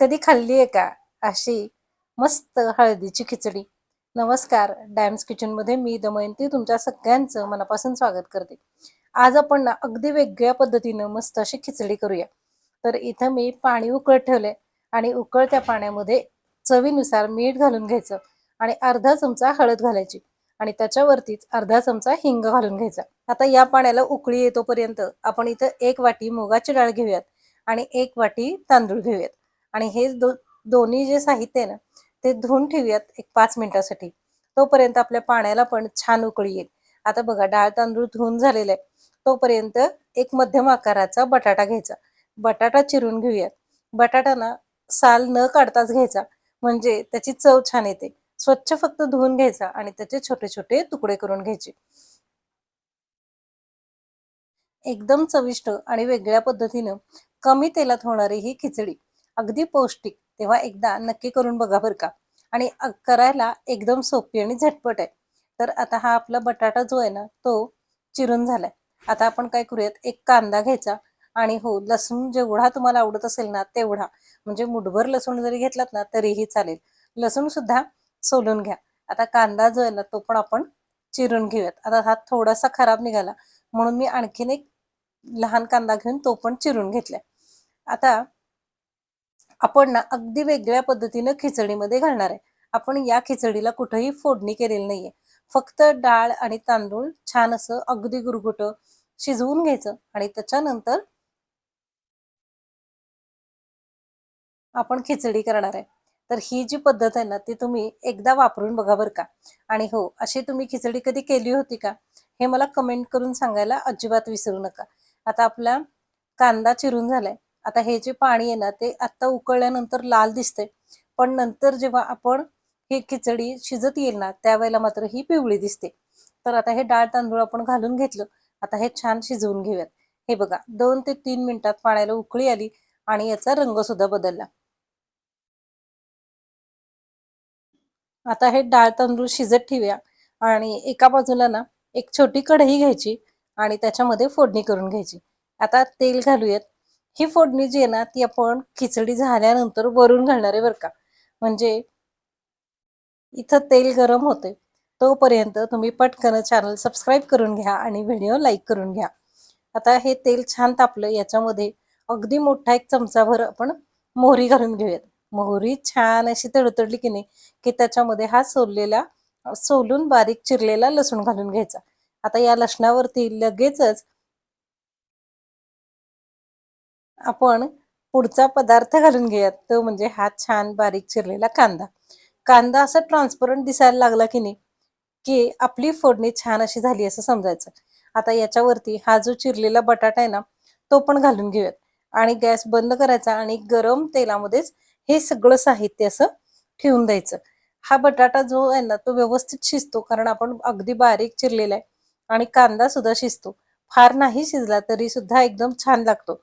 कधी खाल्ली आहे का अशी मस्त हळदीची खिचडी? नमस्कार डॅम्स किचनमध्ये मी दमयंती तुमच्या सगळ्यांचं मनापासून स्वागत करते. आज आपण ना अगदी वेगळ्या पद्धतीनं मस्त अशी खिचडी करूया. तर इथं मी पाणी उकळत ठेवलंय आणि उकळत्या पाण्यामध्ये चवीनुसार मीठ घालून घ्यायचं आणि अर्धा चमचा हळद घालायची आणि त्याच्यावरतीच अर्धा चमचा हिंग घालून घ्यायचा. आता या पाण्याला उकळी येतोपर्यंत आपण इथं एक वाटी मुगाची डाळ घेऊयात आणि एक वाटी तांदूळ घेऊयात. आणि हे दो दोन्ही जे साहित्य आहे ना ते धुवून ठेवूयात एक पाच मिनिटासाठी. तोपर्यंत आपल्या पाण्याला पण छान उकळी येईल. आता बघा डाळ तांदूळ धुवून झालेले आहे. तोपर्यंत एक मध्यम आकाराचा बटाटा घ्यायचा. बटाटा चिरून घेऊयात. बटाटा ना साल न काढताच घ्यायचा. म्हणजे त्याची चव छान येते. स्वच्छ फक्त धुवून घ्यायचा आणि त्याचे छोटे छोटे तुकडे करून घ्यायचे. एकदम चविष्ट आणि वेगळ्या पद्धतीनं कमी तेलात होणारी ही खिचडी. अगदी पौष्टिक. तेव्हा एकदा नक्की करून बघा बरं का. आणि करायला एकदम सोपी आणि झटपट आहे. तर आता हा आपला बटाटा जो आहे ना तो चिरून झालाय. आता आपण काय करूयात एक कांदा घ्यायचा आणि हो लसूण जेवढा तुम्हाला आवडत असेल ना तेवढा. म्हणजे मुठभर लसूण जरी घेतलात ना तरीही चालेल. लसूण सुद्धा सोलून घ्या. आता कांदा जो आहे ना तो पण आपण चिरून घेऊयात. आता हा थोडासा खराब निघाला म्हणून मी आणखीन एक लहान कांदा घेऊन तो पण चिरून घेतलाय. आता आपण ना अगदी वेगळ्या पद्धतीनं खिचडीमध्ये घालणार आहे. आपण या खिचडीला कुठेही फोडणी केलेली नाहीये. फक्त डाळ आणि तांदूळ छान असं अगदी गुरगुट शिजवून घ्यायचं आणि त्याच्यानंतर आपण खिचडी करणार आहे. तर ही जी पद्धत आहे ना ती तुम्ही एकदा वापरून बघा बरं का. आणि हो अशी तुम्ही खिचडी कधी केली होती का? हे मला कमेंट करून सांगायला अजिबात विसरू नका. आता आपला कांदा चिरून झालाय. आता हे जे पाणी आहे ना ते आता उकळल्यानंतर लाल दिसते पण नंतर जेव्हा आपण ही खिचडी शिजत येईल ना त्यावेळेला मात्र ही पिवळी दिसते. तर आता हे डाळ तांदूळ आपण घालून घेतलं. आता हे छान शिजवून घेऊयात. हे बघा दोन ते तीन मिनिटात पाण्याला उकळी आली आणि याचा रंग सुद्धा बदलला. आता हे डाळ तांदूळ शिजत ठेवूया. आणि एका बाजूला ना एक छोटी कढई घ्यायची आणि त्याच्यामध्ये फोडणी करून घ्यायची. आता तेल घालूयात. ही फोडणी जी आहे ना ती आपण खिचडी झाल्यानंतर वरून घालणार आहे बरं का. म्हणजे इथं तेल गरम होते तोपर्यंत तुम्ही पटकन चॅनल सबस्क्राईब करून घ्या आणि व्हिडिओ लाईक करून घ्या. आता हे तेल छान तापलं याच्यामध्ये अगदी मोठा एक चमचाभर आपण मोहरी घालून घेऊयात. मोहरी छान अशी तडतडली की नाही की त्याच्यामध्ये हा सोललेला सोलून बारीक चिरलेला लसूण घालून घ्यायचा. आता या लसणावरती लगेचच आपण पुढचा पदार्थ घालून घेऊयात. तो म्हणजे हा छान बारीक चिरलेला कांदा. कांदा असा ट्रान्सपरंट दिसायला लागला की नाही की आपली फोडणी छान अशी झाली असं समजायचं. आता याच्यावरती हा जो चिरलेला बटाटा आहे ना तो पण घालून घेऊयात. आणि गॅस बंद करायचा आणि गरम तेलामध्येच हे सगळं साहित्य असं ठेवून द्यायचं. हा बटाटा जो आहे ना तो व्यवस्थित शिजतो कारण आपण अगदी बारीक चिरलेला आहे आणि कांदा सुद्धा शिजतो. फार नाही शिजला तरी सुद्धा एकदम छान लागतो.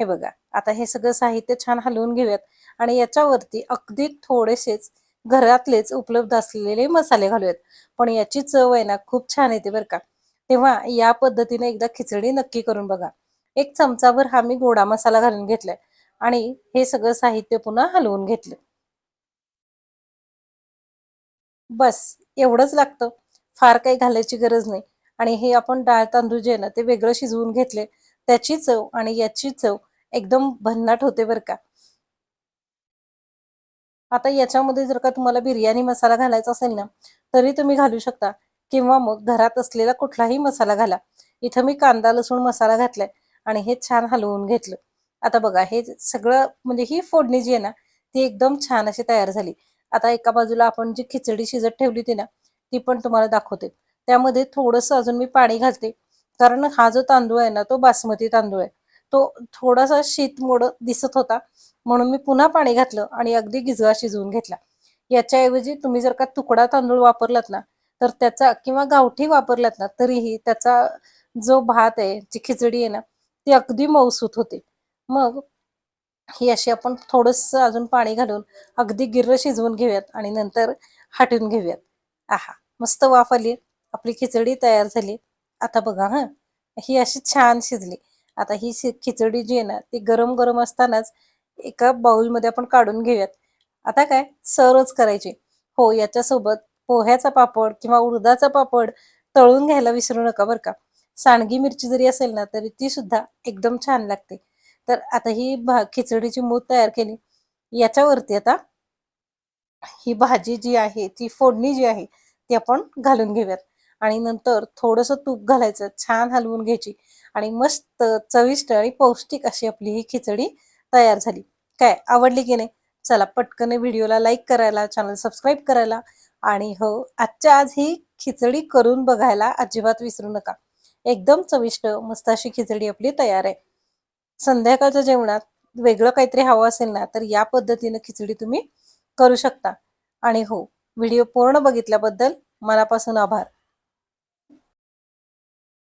हे बघा आता हे सगळं साहित्य छान हलवून घेऊयात. आणि याच्यावरती अगदी थोडेसेच घरातलेच उपलब्ध असलेले मसाले घालूयात. पण याची चव आहे ना खूप छान येते बरं का. तेव्हा या पद्धतीने एकदा खिचडी नक्की करून बघा. एक चमचाभर हा मी गोडा मसाला घालून घेतलाय. आणि हे सगळं साहित्य पुन्हा हलवून घेतलं. बस एवढंच लागतं. फार काही घालायची गरज नाही. आणि हे आपण डाळ तांदूळ जे ना ते वेगळं शिजवून घेतले त्याची चव आणि याची चव एकदम भन्नाट होते बरं का. आता याच्यामध्ये जर का तुम्हाला बिर्याणी मसाला घालायचा असेल ना तरी तुम्ही घालू शकता. किंवा मग घरात असलेला कुठलाही मसाला घाला. इथं मी कांदा लसूण मसाला घातलाय आणि हे छान हलवून घेतलं. आता बघा हे सगळं म्हणजे ही फोडणी जी आहे ना ती एकदम छान अशी तयार झाली. आता एका बाजूला आपण जी खिचडी शिजत ठेवली होती ना ती पण तुम्हाला दाखवते. त्यामध्ये थोडंसं अजून मी पाणी घालते. कारण हा जो तांदूळ आहे ना तो बासमती तांदूळ आहे. तो थोडासा शीत मोड दिसत होता. म्हणून मी पुन्हा पाणी घातलं आणि अगदी गिजगा शिजवून घेतला. याच्याऐवजी तुम्ही जर का तुकडा तांदूळ वापरलात ना तर त्याचा किंवा गावठी वापरलात ना तरीही त्याचा जो भात आहे जी खिचडी आहे ना ती अगदी मऊसूत होते. मग ही अशी आपण थोडस अजून पाणी घालून अगदी गिर्र शिजवून घेऊयात आणि नंतर हाटून घेऊयात. आहा मस्त वाफ आली. आपली खिचडी तयार झाली. आता बघा हा. ही अशी छान शिजली. आता ही खिचडी जी आहे ना ती गरम गरम असतानाच एका बाउलमध्ये आपण काढून घेऊयात. आता काय? सर्वच करायचे. हो याच्यासोबत पोह्याचा पापड किंवा उडदाचा पापड तळून घ्यायला विसरू नका बरं का. सांडगी मिरची जरी असेल ना तरी ती सुद्धा एकदम छान लागते. तर आता ही भा खिचडीची मूत तयार केली. याच्यावरती आता ही भाजी जी आहे ती फोडणी जी आहे ती आपण घालून घेऊयात. आणि नंतर थोडंसं तूप घालायचं छान हलवून घ्यायची आणि मस्त चविष्ट आणि पौष्टिक अशी आपली ही खिचडी तयार झाली. काय आवडली की नाही? चला पटकन व्हिडिओला लाईक करायला चॅनल सबस्क्राईब करायला आणि हो आजच्या आज ही खिचडी करून बघायला अजिबात विसरू नका. एकदम चविष्ट मस्त अशी खिचडी आपली तयार आहे. संध्याकाळच्या जेवणात वेगळं काहीतरी हवं असेल ना तर या पद्धतीनं खिचडी तुम्ही करू शकता. आणि हो व्हिडिओ पूर्ण बघितल्याबद्दल मनापासून आभार.